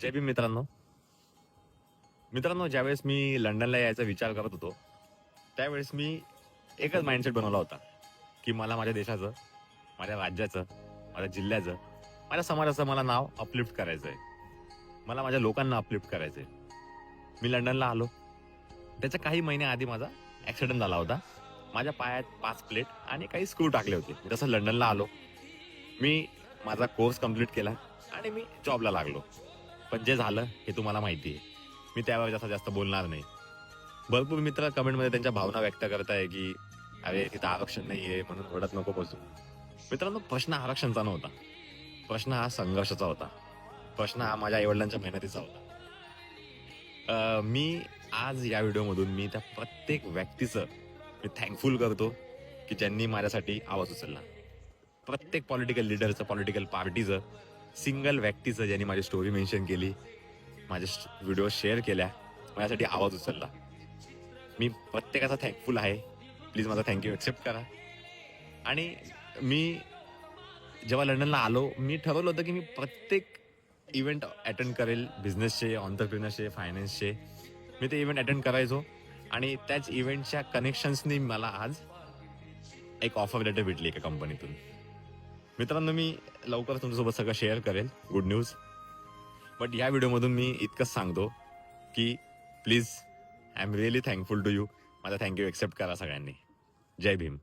जय भीम मित्रांनो. मित्रांनो ज्यावेळेस मी लंडनला यायचा विचार करत होतो त्यावेळेस मी एकच माइंडसेट बनवला होता की मला माझ्या देशाचं माझ्या राज्याचं माझ्या जिल्ह्याचं माझ्या समाजाचं मला नाव अपलिफ्ट करायचं आहे मला माझ्या लोकांना अपलिफ्ट करायचं आहे मी लंडनला आलो. त्याच्या काही महिन्याआधी माझा ॲक्सिडेंट झाला होता. माझ्या पायात पाच प्लेट आणि काही स्क्रू टाकले होते. जसं लंडनला आलो. मी माझा कोर्स कंप्लीट केला आणि मी जॉबला लागलो. पण जे झालं हे तुम्हाला माहिती आहे. मी त्यावर जास्त जास्त बोलणार नाही. भरपूर मित्र कमेंटमध्ये त्यांच्या भावना व्यक्त करताय की अरे तिथं आरक्षण नाहीये म्हणून ओढत नको बसू. मित्रांनो प्रश्न आरक्षणचा नव्हता. प्रश्न हा संघर्षाचा होता. प्रश्न हा माझ्या आईवडिलांच्या मेहनतीचा होता. मी आज या व्हिडिओमधून मी त्या प्रत्येक व्यक्तीचं मी थँकफुल करतो की ज्यांनी माझ्यासाठी आवाज उचलला. प्रत्येक पॉलिटिकल लिडरचं पॉलिटिकल पार्टीचं सिंगल व्यक्तीचं ज्यांनी माझी स्टोरी मेन्शन केली माझ्या व्हिडिओ शेअर केल्या माझ्यासाठी आवाज उचलला. मी प्रत्येकाचा थँकफुल आहे. प्लीज माझा थँक्यू एक्सेप्ट करा. आणि मी जेव्हा लंडनला आलो मी ठरवलं होतं की मी प्रत्येक इव्हेंट अटेंड करेल बिझनेसचे ऑन्टरप्रिनरचे फायनान्सचे मी ते इव्हेंट अटेंड करायचो. आणि त्याच इव्हेंटच्या कनेक्शन्सनी मला आज एक ऑफर लेटर भेटली एका कंपनीतून मित्रांनो मी लवकरच तुमच्यासोबत सगळं शेअर करेल. गुड न्यूज बट या व्हिडिओमधून मी इतकंच सांगतो की please I am really thankful to you माझा थँक्यू एक्सेप्ट करा सगळ्यांनी. जय भीम.